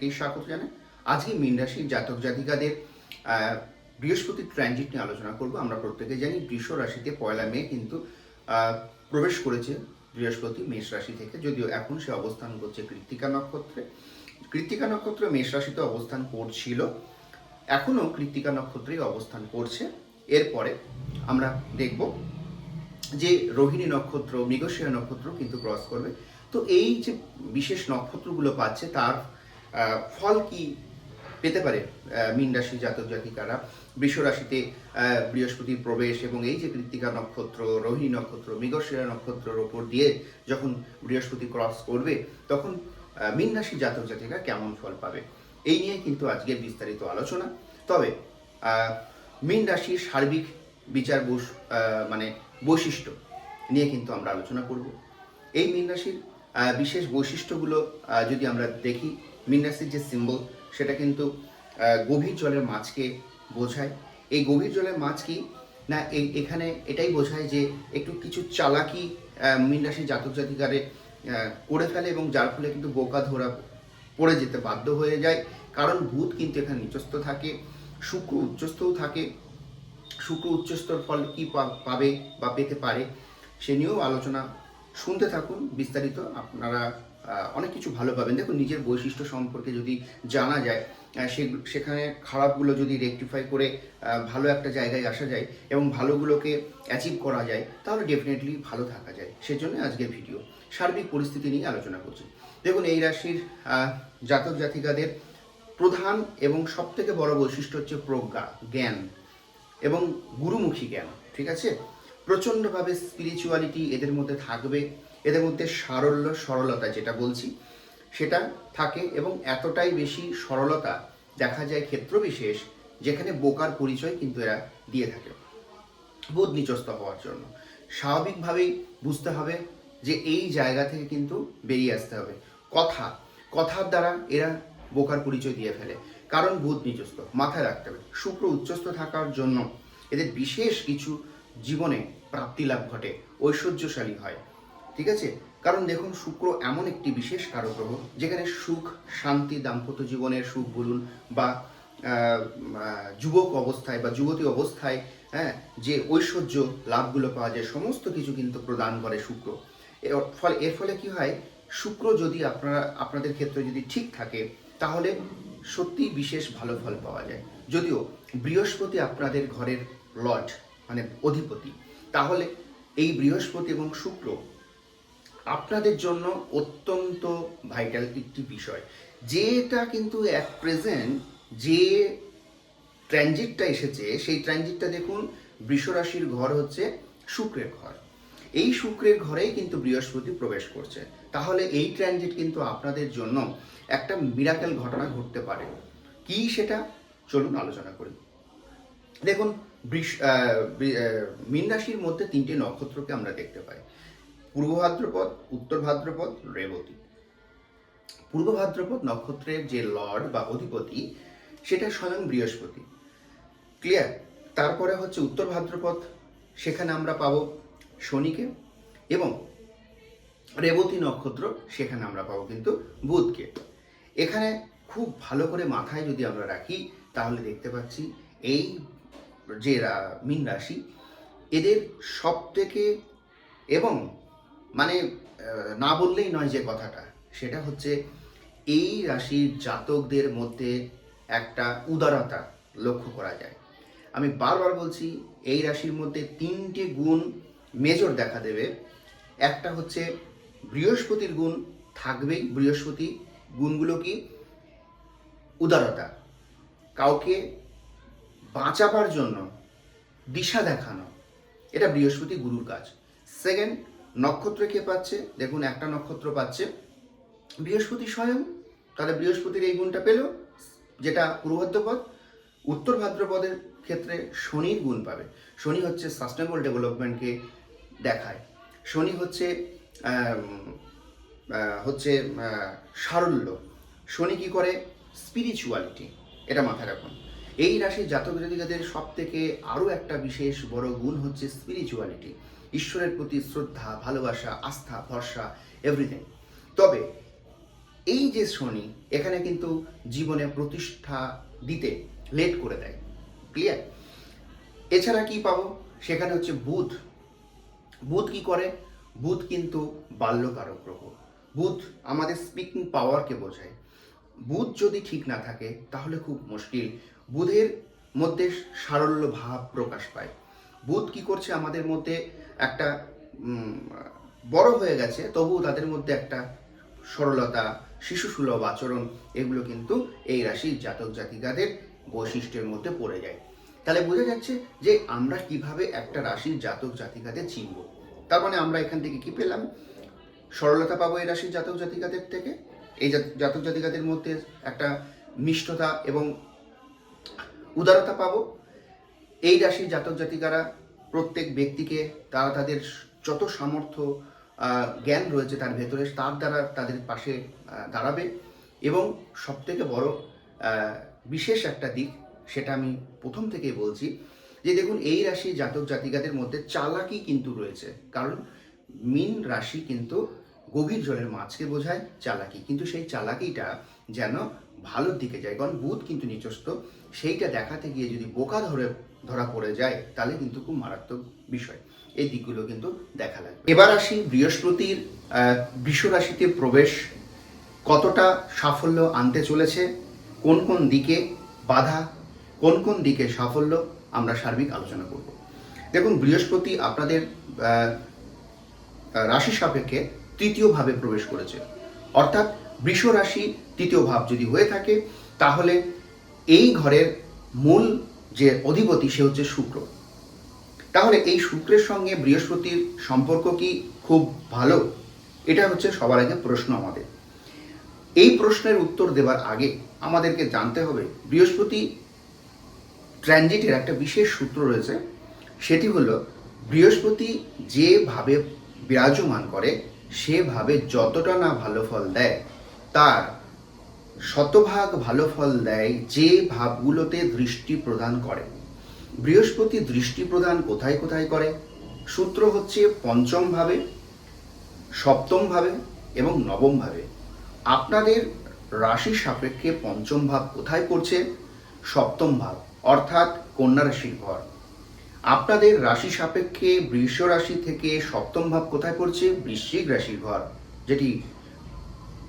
প্রত্যেকেই স্বাগত জানাই। আজকে মীন রাশির জাতক জাতিকাদের বৃহস্পতির ট্রানজিট নিয়ে আলোচনা করব। আমরা প্রত্যেকে জানি বৃষ রাশিতে পয়লা মে কিন্তু প্রবেশ করেছে বৃহস্পতি মেষ রাশি থেকে। যদিও এখন সে অবস্থান করছে কৃত্তিকা নক্ষত্রে। কৃত্তিকা নক্ষত্র মেষ রাশিতে অবস্থান করছিল। এখনও কৃত্তিকা নক্ষত্রেই অবস্থান করছে। এরপরে আমরা দেখব যে রোহিণী নক্ষত্র, মৃগশিরা নক্ষত্র কিন্তু ক্রস করবে। তো এই যে বিশেষ নক্ষত্রগুলো পাচ্ছে, তার ফল কি পেতে পারে? মীন রাশি জাতক জাতিকারা বৃষ রাশিতে বৃহস্পতির প্রবেশ এবং এই যে কৃত্তিকা নক্ষত্র রোহিণী নক্ষত্র মৃগশিরা নক্ষত্রের ওপর দিয়ে যখন বৃহস্পতি ক্রস করবে তখন মীন রাশি জাতক জাতিকা কেমন ফল পাবে? এই নিয়ে কিন্তু আজকের বিস্তারিত আলোচনা। তবে মীন রাশির সার্বিক বিচার আহ, মানে বৈশিষ্ট্য নিয়ে কিন্তু আমরা আলোচনা করব। এই মীন রাশির বিশেষ বৈশিষ্ট্যগুলো যদি আমরা দেখি মীন রাশির যে সিম্বল সেটা কিন্তু গভীর জলের মাছকে বোঝায়। এই গভীর জলের মাছ কি? না এখানে এটাই বোঝায় যে একটু কিছু চালাকি মীন জাতক জাতিকারে করে ফেলে এবং যার ফলে কিন্তু বোকা ধরা পড়ে যেতে বাধ্য হয়ে যায়। কারণ ভূত কিন্তু এখানে নিচস্থ থাকে, শুক্র উচ্চস্থও থাকে। শুক্র উচ্চস্তর ফল কি পাবে বা পেতে পারে, সে নিয়েও আলোচনা। শুনতে থাকুন বিস্তারিত, আপনারা অনেক কিছু ভালো পাবেন। দেখুন, নিজের বৈশিষ্ট্য সম্পর্কে যদি জানা যায় সে- সেখানে খারাপগুলো যদি রেকটিফাই করে ভালো একটা জায়গায় আসা যায় এবং ভালোগুলোকে অ্যাচিভ করা যায়, তাহলে ডেফিনেটলি ভালো থাকা যায়। সেজন্য আজকের ভিডিও সার্বিক পরিস্থিতি নিয়ে আলোচনা করছি। দেখুন, এই রাশির জাতক জাতিকাদের প্রধান এবং সবথেকে বড় বৈশিষ্ট্য হচ্ছে প্রজ্ঞা, জ্ঞান এবং গুরুমুখী জ্ঞান, ঠিক আছে? প্রচণ্ডভাবে স্পিরিচুয়ালিটি এদের মধ্যে থাকবে। এদের মধ্যে সারল্য, সরলতা যেটা বলছি, সেটা থাকে এবং এতটাই বেশি সরলতা দেখা যায় ক্ষেত্রবিশেষ যেখানে বোকার পরিচয় কিন্তু এরা দিয়ে থাকে। বোধ নিচস্ত হওয়ার জন্য। স্বাভাবিকভাবেই বুঝতে হবে যে এই জায়গা থেকে কিন্তু বেরিয়ে আসতে হবে। কথা, কথার দ্বারা এরা বোকার পরিচয় দিয়ে ফেলে। কারণ বোধ নিচস্ত, মাথায় রাখতে হবে। শুক্র উচ্চস্থ থাকার জন্য এদের বিশেষ কিছু জীবনে প্রাপ্তি লাভ ঘটে, ঐশ্বর্যশালী হয়। ঠিক আছে? কারণ দেখুন, শুক্র এমন একটি বিশেষ কারক গ্রহ যেখানে সুখ, শান্তি, দাম্পত্য জীবনের সুখ বলুন বা যুবক অবস্থায় বা যুবতী অবস্থায় হ্যাঁ যে ঐশ্বর্য লাভগুলো পাওয়া যায়, সমস্ত কিছু কিন্তু প্রদান করে শুক্র। ফলে, এর ফলে কি হয়? শুক্র যদি আপনারা, আপনাদের ক্ষেত্রে যদি ঠিক থাকে, তাহলে সত্যি বিশেষ ভালো ফল পাওয়া যায়। যদিও বৃহস্পতি আপনাদের ঘরের লর্ড মানে অধিপতি, তাহলে এই বৃহস্পতি এবং শুক্র আপনাদের জন্য অত্যন্ত ভাইটাল একটি বিষয়। যেটা কিন্তু এক প্রেজেন্ট যে ট্রানজিটটা এসেছে, সেই ট্রানজিটটা দেখুন বৃষরাশির ঘর হচ্ছে শুক্রের ঘর। এই শুক্রের ঘরেই কিন্তু বৃহস্পতি প্রবেশ করছে। তাহলে এই ট্রানজিট কিন্তু আপনাদের জন্য একটা মিরাকেল ঘটনা ঘটতে পারে। কি সেটা? চলুন আলোচনা করি। দেখুন, বৃষ মীন রাশির মধ্যে তিনটে নক্ষত্রকে আমরা দেখতে পাই। পূর্ব ভাদ্রপদ, উত্তর ভাদ্রপদ, রেবতী। পূর্ব ভাদ্রপদ নক্ষত্রের যে লর্ড বা অধিপতি, সেটা স্বয়ং বৃহস্পতি। ক্লিয়ার তারপরে হচ্ছে উত্তর ভাদ্রপদ, সেখানে আমরা পাবো শনিকে এবং রেবতী নক্ষত্র, সেখানে আমরা পাবো কিন্তু বুধকে। এখানে খুব ভালো করে মাথায় যদি আমরা রাখি, তাহলে দেখতে পাচ্ছি এই যে মীন রাশি, এদের সব থেকে এবং মানে না বললেই নয় যে কথাটা, সেটা হচ্ছে এই রাশির জাতকদের মধ্যে একটা উদারতা লক্ষ্য করা যায়। আমি বারবার বলছি, এই রাশির মধ্যে তিনটে গুণ মেজর দেখা দেবে। একটা হচ্ছে বৃহস্পতির গুণ থাকবেই, বৃহস্পতি গুণগুলো কি? উদারতা। কাউকে বাঁচাবার জন্য দিশা দেখানো, এটা বৃহস্পতি গুরুর কাজ। সেকেন্ড নক্ষত্র কে পাচ্ছে? দেখুন, একটা নক্ষত্র পাচ্ছে। বৃহস্পতি স্বয়ং। তাহলে বৃহস্পতির এই গুণটা পেল, যেটা পূর্ব ভাদ্রপদ উত্তর ভাদ্রপদের ক্ষেত্রে শনির গুণ পাবে। শনি হচ্ছে সাস্টেনেবল ডেভেলপমেন্টকে দেখায়। শনি হচ্ছে হচ্ছে সারল্য। শনি কি করে? স্পিরিচুয়ালিটি এটা মাথায় রাখুন। এই রাশির জাতক জাতিকাদের সব থেকে আরও একটা বিশেষ বড় গুণ হচ্ছে স্পিরিচুয়ালিটি ঈশ্বরের প্রতি শ্রদ্ধা, ভালোবাসা, আস্থা, ভরসা এভরিথিং তবে এই যে শনি, এখানে কিন্তু জীবনে প্রতিষ্ঠা দিতে লেট করে দেয়। ক্লিয়ার এছাড়া কি পাবো? সেখানে হচ্ছে বুধ। বুধ কি করে? বুধ কিন্তু বাল্যকারক গ্রহ। বুধ আমাদের স্পিকিং পাওয়ারকে বোঝায়। বুধ যদি ঠিক না থাকে, তাহলে খুব মুশকিল। বুধের মধ্যে সারল্য ভাব প্রকাশ পায়। বুধ কি করছে আমাদের মধ্যে? একটা বড় হয়ে গেছে, তবুও তাদের মধ্যে একটা সরলতা, শিশুসুলভ আচরণ, এগুলো কিন্তু এই রাশির জাতক জাতিকাদের বৈশিষ্ট্যের মধ্যে পড়ে যায়। তাহলে বোঝা যাচ্ছে যে আমরা কীভাবে একটা রাশির জাতক জাতিকাদের চিনব। তার মানে আমরা এখান থেকে কি পেলাম? সরলতা পাবো এই রাশির জাতক জাতিকাদের থেকে? এই জাতক জাতিকাদের মধ্যে একটা মিষ্টতা এবং উদারতা পাবো? এই রাশির জাতক জাতিকারা প্রত্যেক ব্যক্তিকে তারা তাদের যত সামর্থ্য জ্ঞান রয়েছে তার ভেতরে, তার দ্বারা তাদের পাশে দাঁড়াবে। এবং সবথেকে বড় বিশেষ একটা দিক সেটা আমি প্রথম থেকেই বলছি যে দেখুন, এই রাশি জাতক জাতিকাদের মধ্যে চালাকি কিন্তু রয়েছে। কারণ মিন রাশি কিন্তু গভীর জলের মাছকে বোঝায় চালাকি। কিন্তু সেই চালাকিটা যেন ভালোর দিকে যায়। কারণ বুধ কিন্তু নিচস্ত সেইটা দেখাতে গিয়ে যদি বোকা ধরে ধরা পড়ে যায়, তাহলে কিন্তু খুব মারাত্মক বিষয়। এই দিকগুলো কিন্তু দেখা লাগবে। এবার আসি বৃহস্পতির বৃষ রাশিতে প্রবেশ। কতটা সাফল্য আনতে চলেছে? কোন কোন দিকে বাধা? কোন কোন দিকে সাফল্য? আমরা সার্বিক আলোচনা করব। দেখুন, বৃহস্পতি আপনাদের রাশি সাপেক্ষে তৃতীয় ভাবে প্রবেশ করেছে। অর্থাৎ বৃষ রাশি তৃতীয় ভাব যদি হয়ে থাকে, তাহলে এই ঘরের মূল যে অধিপতি, সে হচ্ছে শুক্র। তাহলে এই শুক্রের সঙ্গে বৃহস্পতির সম্পর্ক কি খুব ভালো? এটা হচ্ছে সবার আগে প্রশ্ন আমাদের। এই প্রশ্নের উত্তর দেবার আগে আমাদেরকে জানতে হবে, বৃহস্পতি ট্রানজিটের একটা বিশেষ সূত্র রয়েছে। সেটি হলো, বৃহস্পতি যেভাবে বিরাজমান করে, সেভাবে যতটা না ভালো ফল দেয়, তার শতভাগ ভালো ফল দেয় যে ভাবগুলোতে দৃষ্টি প্রদান করে। বৃহস্পতি দৃষ্টি প্রদান কোথায় কোথায় করে? সূত্র হচ্ছে পঞ্চম ভাবে, সপ্তম ভাবে এবং নবম ভাবে। আপনাদের রাশি সাপেক্ষে পঞ্চম ভাব কোথায় পড়ছে? সপ্তম ভাব, অর্থাৎ কন্যা রাশির ঘর। আপনাদের রাশি সাপেক্ষে বৃষ রাশি থেকে সপ্তম ভাব কোথায় পড়ছে? বৃশ্চিক রাশির ঘর, যেটি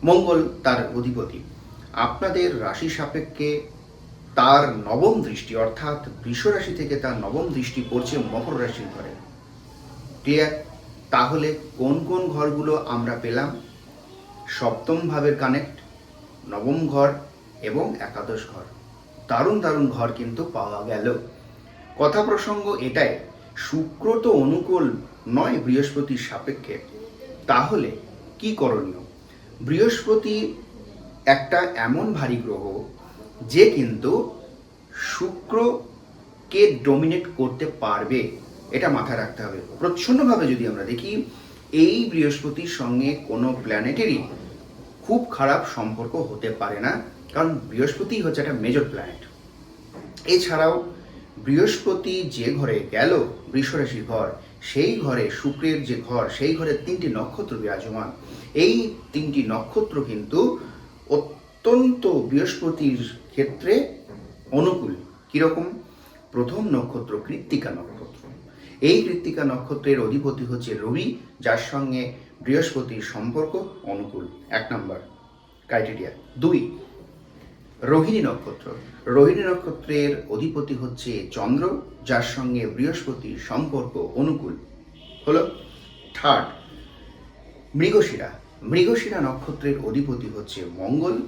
মঙ্গল তার অধিপতি। আপনাদের রাশি সাপেক্ষে তার নবম দৃষ্টি, অর্থাৎ বৃষ রাশি থেকে তার নবম দৃষ্টি পড়ছে মকর রাশির ঘরে। ক্লিয়ার তাহলে কোন কোন ঘরগুলো আমরা পেলাম? সপ্তম ভাবের কানেক্ট নবম ঘর এবং একাদশ ঘর। দারুণ দারুণ ঘর কিন্তু পাওয়া গেল। কথা প্রসঙ্গ এটাই, শুক্র তো অনুকূল নয় বৃহস্পতির সাপেক্ষে। তাহলে কি করণীয়? বৃহস্পতি একটা এমন ভারী গ্রহ যে কিন্তু শুক্রকে ডোমিনেট করতে পারবে। এটা মাথায় রাখতে হবে। প্রচ্ছন্নভাবে যদি আমরা দেখি, এই বৃহস্পতির সঙ্গে কোনো প্ল্যানেটেরই খুব খারাপ সম্পর্ক হতে পারে না, কারণ বৃহস্পতি হচ্ছে একটা মেজর প্ল্যানেট এছাড়াও বৃহস্পতি যে ঘরে গেল, বৃষরাশি ঘর, সেই ঘরে শুক্রের যে ঘর, সেই ঘরে তিনটি নক্ষত্র বিরাজমান। এই তিনটি নক্ষত্র কিন্তু অত্যন্ত বৃহস্পতির ক্ষেত্রে অনুকূল। কীরকম? প্রথম নক্ষত্র কৃত্তিকা নক্ষত্র। এই কৃত্তিকা নক্ষত্রের অধিপতি হচ্ছে রবি, যার সঙ্গে বৃহস্পতির সম্পর্ক অনুকূল। এক নম্বর ক্রাইটেরিয়া। দুই রোহিণী নক্ষত্র। রোহিণী নক্ষত্রের অধিপতি হচ্ছে চন্দ্র, যার সঙ্গে বৃহস্পতির সম্পর্ক অনুকূল। হলো থার্ড মৃগশিরা। মৃগশিরা নক্ষত্রের অধিপতি হচ্ছে মঙ্গল,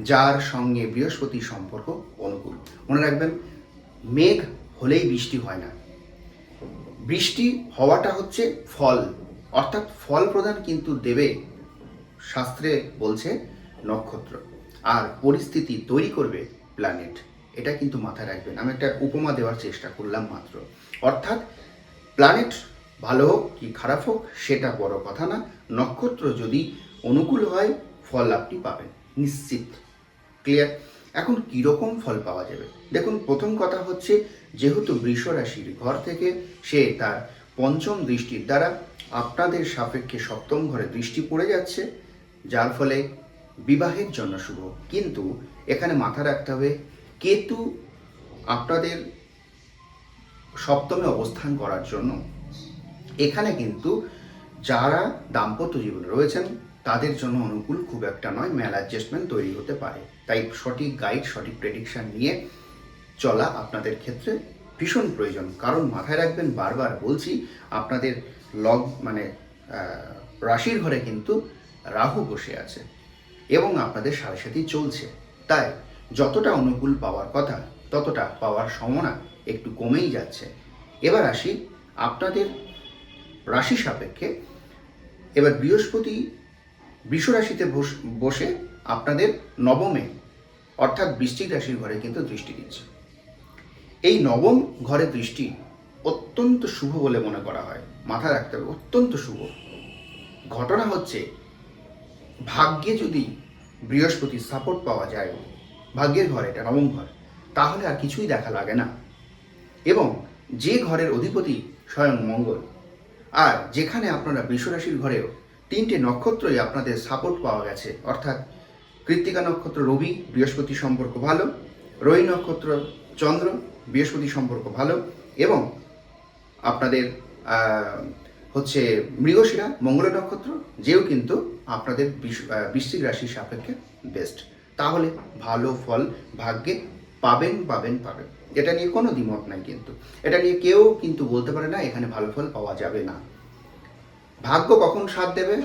যার সঙ্গে বৃহস্পতির সম্পর্ক অনুকূল। মনে রাখবেন, মেঘ হলেই বৃষ্টি হয় না। বৃষ্টি হওয়াটা হচ্ছে ফল। অর্থাৎ ফল প্রদান কিন্তু দেবে, শাস্ত্রে বলছে নক্ষত্র। আর পরিস্থিতি তৈরি করবে প্ল্যানেট এটা কিন্তু মাথায় রাখবেন। আমি একটা উপমা দেওয়ার চেষ্টা করলাম মাত্র। অর্থাৎ প্ল্যানেট ভালো হোক কি খারাপ হোক, সেটা বড় কথা না। নক্ষত্র যদি অনুকূল হয়, ফল আপনি পাবেন, নিশ্চিত। ক্লিয়ার এখন কীরকম ফল পাওয়া যাবে? দেখুন, প্রথম কথা হচ্ছে, যেহেতু বৃষ রাশির ঘর থেকে সে তার পঞ্চম দৃষ্টির দ্বারা আপনাদের সাপেক্ষে সপ্তম ঘরে দৃষ্টি পড়ে যাচ্ছে, যার ফলে বিবাহের জন্য শুভ। কিন্তু এখানে মাথা রাখতে হবে, কেতু আপনাদের সপ্তমে অবস্থান করার জন্য এখানে কিন্তু যারা দাম্পত্য জীবনে রয়েছেন, তাদের জন্য অনুকূল খুব একটা নয়, ম্যাল অ্যাডজাস্টমেন্ট তৈরি হতে পারে। তাই সঠিক গাইড সঠিক প্রেডিকশান নিয়ে চলা আপনাদের ক্ষেত্রে ভীষণ প্রয়োজন। কারণ মাথায় রাখবেন, বারবার বলছি, আপনাদের লগ মানে রাশির ঘরে কিন্তু রাহু বসে আছে এবং আপনাদের সাড়ে সাথে চলছে। তাই যতটা অনুকূল পাওয়ার কথা, ততটা পাওয়ার সম্ভাবনা একটু কমেই যাচ্ছে। এবার আসি আপনাদের রাশি সাপেক্ষে এবার বৃহস্পতি বৃষ রাশিতে বস- আপনাদের নবমে, অর্থাৎ বৃশ্চিক রাশির ঘরে কিন্তু দৃষ্টি দিচ্ছে। এই নবম ঘরে দৃষ্টি অত্যন্ত শুভ বলে মনে করা হয়, মাথায় রাখতে হবে, অত্যন্ত শুভ। ঘটনা হচ্ছে, ভাগ্যে যদি বৃহস্পতির সাপোর্ট পাওয়া যায়, ভাগ্যের ঘর, এটা নবম ঘর, তাহলে আর কিছুই দেখা লাগে না। এবং যে ঘরের অধিপতি স্বয়ং মঙ্গল আর যেখানে আপনারা বৃষরাশির ঘরেও তিনটে নক্ষত্রই আপনাদের সাপোর্ট পাওয়া গেছে। অর্থাৎ কৃত্তিকা নক্ষত্র রবি, বৃহস্পতি সম্পর্ক ভালো রোহি নক্ষত্র চন্দ্র, বৃহস্পতি সম্পর্ক ভালো এবং আপনাদের হচ্ছে মৃগশিরা, মঙ্গল নক্ষত্র, যেও কিন্তু আপনাদের বৃশ্চিক রাশির সাপেক্ষে বেস্ট তাহলে ভালো ফল ভাগ্যে পাবেন পাবেন পাবেন। এটা নিয়ে কোনো দ্বিমত নাই কিন্তু। এটা নিয়ে কেউ কিন্তু বলতে পারে না, এখানে ভালো ফল পাওয়া যাবে না। ভাগ্য কখন সাথ দেবে?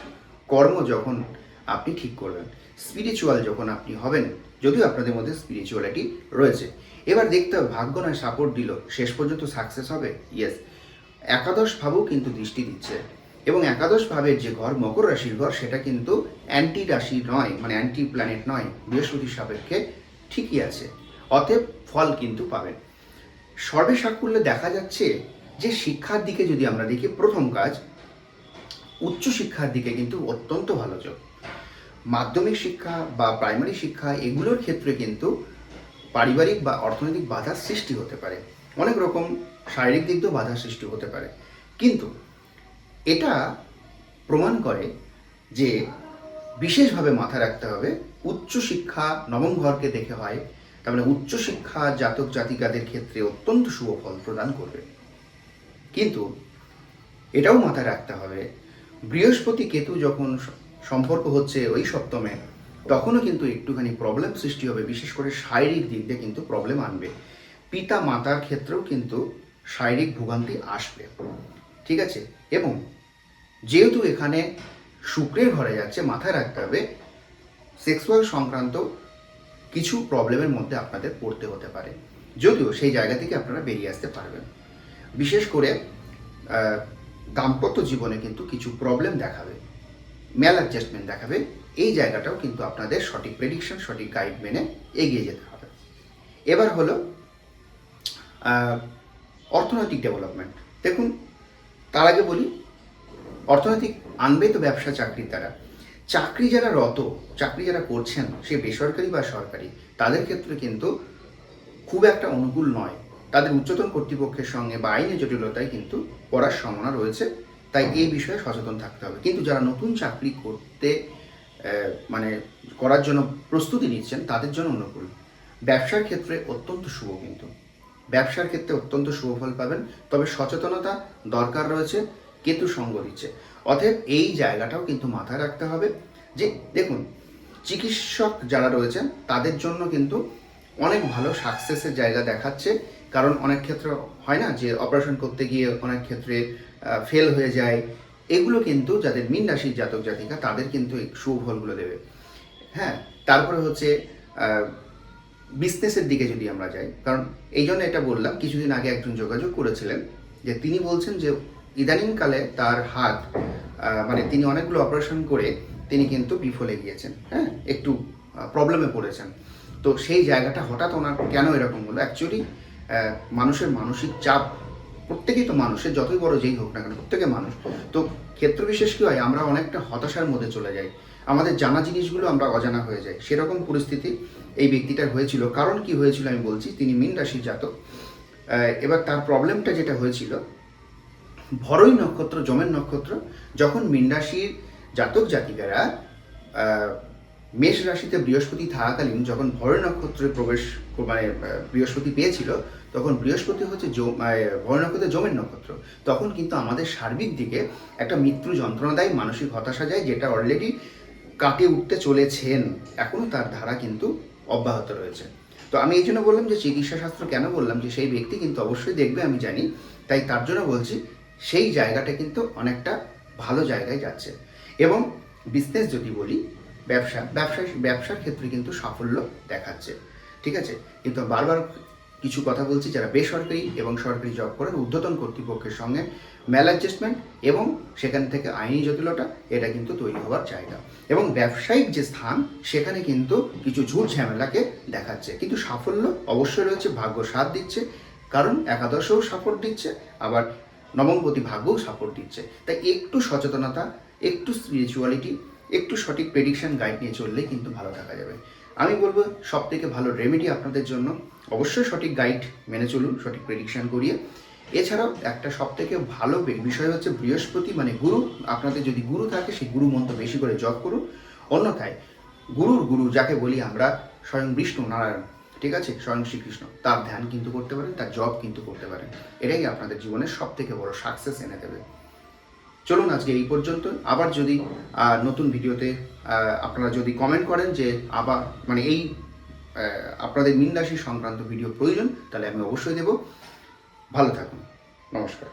কর্ম যখন আপনি ঠিক করবেন। স্পিরিচুয়াল যখন আপনি হবেন, যদিও আপনাদের মধ্যে স্পিরিচুয়ালিটি রয়েছে। এবার দেখতে হবে, ভাগ্য নয় সাপোর্ট দিল, শেষ পর্যন্ত সাকসেস হবে? ইয়েস একাদশ ভাবও কিন্তু দৃষ্টি দিচ্ছে। এবং একাদশ ভাবের যে ঘর, মকর রাশির ঘর, সেটা কিন্তু অ্যান্টি রাশি নয় মানে অ্যান্টি প্ল্যানেট নয় বৃহস্পতির সাপেক্ষে ঠিকই আছে। অতএব ফল কিন্তু পাবেন। সর্বে সাকুল্যে দেখা যাচ্ছে যে শিক্ষার দিকে যদি আমরা দেখি, প্রথম কাজ উচ্চশিক্ষার দিকে কিন্তু অত্যন্ত ভালো যোগ মাধ্যমিক শিক্ষা বা প্রাইমারি শিক্ষা এগুলোর ক্ষেত্রে কিন্তু পারিবারিক বা অর্থনৈতিক বাধার সৃষ্টি হতে পারে। অনেক রকম শারীরিক দিক দিয়েও বাধার সৃষ্টি হতে পারে। কিন্তু এটা প্রমাণ করে যে বিশেষভাবে মাথায় রাখতে হবে উচ্চশিক্ষা নবম ঘরকে দেখে হয় তার মানে উচ্চশিক্ষা জাতক জাতিকাদের ক্ষেত্রে অত্যন্ত শুভ ফল প্রদান করবে। কিন্তু এটাও মাথায় রাখতে হবে, বৃহস্পতি কেতু যখন সম্পর্ক হচ্ছে ওই সপ্তমে, তখনও কিন্তু একটুখানি প্রবলেম সৃষ্টি হবে, বিশেষ করে শারীরিক দিক দিয়ে কিন্তু প্রবলেম আনবে। পিতা মাতার ক্ষেত্রেও কিন্তু শারীরিক ভোগান্তি আসবে। ঠিক আছে? এবং যেহেতু এখানে শুক্রের ঘরে যাচ্ছে, মাথায় রাখতে হবে সেক্সুয়াল সংক্রান্ত কিছু প্রবলেমের মধ্যে আপনাদের পড়তে হতে পারে। যদিও সেই জায়গা থেকে আপনারা বেরিয়ে আসতে পারবেন। বিশেষ করে দাম্পত্য জীবনে কিন্তু কিছু প্রবলেম দেখাবে। ম্যাল অ্যাডজাস্টমেন্ট দেখাবে। এই জায়গাটাও কিন্তু আপনাদের সঠিক প্রেডিকশন সঠিক গাইড মেনে এগিয়ে যেতে হবে। এবার হলো অর্থনৈতিক ডেভেলপমেন্ট দেখুন, তার আগে বলি, অর্থনৈতিক আনবে তো ব্যবসা, চাকরির দ্বারা। চাকরি যারা রত চাকরি যারা করছেন সে বেসরকারি বা সরকারি তাদের ক্ষেত্রে কিন্তু খুব একটা অনুকূল নয়। তাদের উচ্চতন কর্তৃপক্ষের সঙ্গে বা আইনের জটিলতায় কিন্তু পড়ার সম্ভাবনা রয়েছে। তাই এই বিষয়ে সচেতন থাকতে হবে। কিন্তু যারা নতুন চাকরি করতে মানে করার জন্য প্রস্তুতি নিচ্ছেন তাদের জন্য অনুকূল। ব্যবসার ক্ষেত্রে অত্যন্ত শুভ কিন্তু। ব্যবসার ক্ষেত্রে অত্যন্ত শুভ ফল পাবেন। তবে সচেতনতা দরকার রয়েছে কেতু সঙ্গ দিচ্ছে। অতএব এই জায়গাটাও কিন্তু মাথায় রাখতে হবে যে, দেখুন, চিকিৎসক যারা রয়েছেন, তাদের জন্য কিন্তু অনেক ভালো সাকসেসের জায়গা দেখাচ্ছে। কারণ অনেক ক্ষেত্রে হয় না যে, অপারেশন করতে গিয়ে অনেক ক্ষেত্রে ফেল হয়ে যায়। এগুলো কিন্তু যাদের মিন রাশির জাতক জাতিকা, তাদের কিন্তু সুফলগুলো দেবে। হ্যাঁ তারপরে হচ্ছে বিজনেসের দিকে যদি আমরা যাই, কারণ এই জন্য এটা বললাম, কিছুদিন আগে একজন যোগাযোগ করেছিলেন, যে তিনি বলছেন যে ইদানিংকালে তার হাত মানে তিনি অনেকগুলো অপারেশন করে তিনি কিন্তু বিফলে গিয়েছেন হ্যাঁ? একটু প্রবলেমে পড়েছেন। তো সেই জায়গাটা হঠাৎ ওনার কেন এরকম হলো? অ্যাকচুয়ালি মানুষের মানসিক চাপ, প্রত্যেকেই তো মানুষের, যতই বড় যেই হোক না কেন, প্রত্যেকে মানুষ। তো ক্ষেত্র বিশেষ কি হয়? আমরা অনেকটা হতাশার মধ্যে চলে যাই। আমাদের জানা জিনিসগুলো আমরা অজানা হয়ে যাই। সেরকম পরিস্থিতি এই ব্যক্তিটার হয়েছিল। কারণ কি হয়েছিল আমি বলছি, তিনি মিন রাশির জাতক। এবার তার প্রবলেমটা যেটা হয়েছিল ভরই নক্ষত্র জমের নক্ষত্র যখন মিন রাশির জাতক জাতিকারা মেষ রাশিতে বৃহস্পতি থাকাকালীন যখন ভয় নক্ষত্রে প্রবেশ মানে বৃহস্পতি পেয়েছিল তখন বৃহস্পতি হচ্ছে আহ, ভয় নক্ষত্রে জমের নক্ষত্র। তখন কিন্তু আমাদের সার্বিক দিকে একটা মৃত্যু যন্ত্রণা দেয় মানসিক হতাশা যায় যেটা অলরেডি কাটে উঠতে চলেছেন। এখনও তার ধারা কিন্তু অব্যাহত রয়েছে। তো আমি এই জন্য বললাম যে চিকিৎসা শাস্ত্র কেন বললাম যে সেই ব্যক্তি কিন্তু অবশ্যই দেখবে আমি জানি। তাই তার জন্য বলছি সেই জায়গাটা কিন্তু অনেকটা ভালো জায়গায় যাচ্ছে। এবং বিজনেস যদি বলি, ব্যবসা ব্যবসা, ব্যবসার ক্ষেত্রে কিন্তু সাফল্য দেখাচ্ছে। ঠিক আছে? কিন্তু বারবার কিছু কথা বলছি, যারা বেসরকারি এবং সরকারি জব করেন, ঊর্ধ্বতন কর্তৃপক্ষের সঙ্গে ম্যাল অ্যাডজাস্টমেন্ট এবং সেখান থেকে আইনি জটিলতা, এটা কিন্তু তৈরি হওয়ার জায়গা। এবং ব্যবসায়িক যে স্থান, সেখানে কিন্তু কিছু ঝুট ঝামেলাকে দেখাচ্ছে। কিন্তু সাফল্য অবশ্যই রয়েছে, ভাগ্য সাথ দিচ্ছে, কারণ একাদশেও সাপোর্ট দিচ্ছে, আবার নবমপতি ভাগ্যও সাপোর্ট দিচ্ছে। তাই একটু সচেতনতা, একটু স্পিরিচুয়ালিটি একটু সঠিক প্রেডিকশান গাইড নিয়ে চললে কিন্তু ভালো থাকা যাবে। আমি বলব সব থেকে ভালো রেমেডি আপনাদের জন্য, অবশ্যই সঠিক গাইড মেনে চলুন, সঠিক প্রেডিকশান করিয়ে। এছাড়াও একটা সব থেকে ভালো বিষয় হচ্ছে বৃহস্পতি মানে গুরু, আপনাদের যদি গুরু থাকে, সেই গুরু মন্ত্র বেশি করে জপ করুন। অন্যথায়, গুরুর গুরু, যাকে বলি আমরা, স্বয়ং বিষ্ণু নারায়ণ। ঠিক আছে? স্বয়ং শ্রীকৃষ্ণ। তার ধ্যান কিন্তু করতে পারেন, তার জব কিন্তু করতে পারেন। এটাই আপনাদের জীবনের সব থেকে বড় সাকসেস এনে দেবে। চলুন আজকে এই পর্যন্ত। আবার যদি নতুন ভিডিওতে আপনারা যদি কমেন্ট করেন যে আবার মানে এই আপনাদের মিন রাশি সংক্রান্ত ভিডিও প্রয়োজন, তাহলে আমি অবশ্যই দেব। ভালো থাকুন। নমস্কার।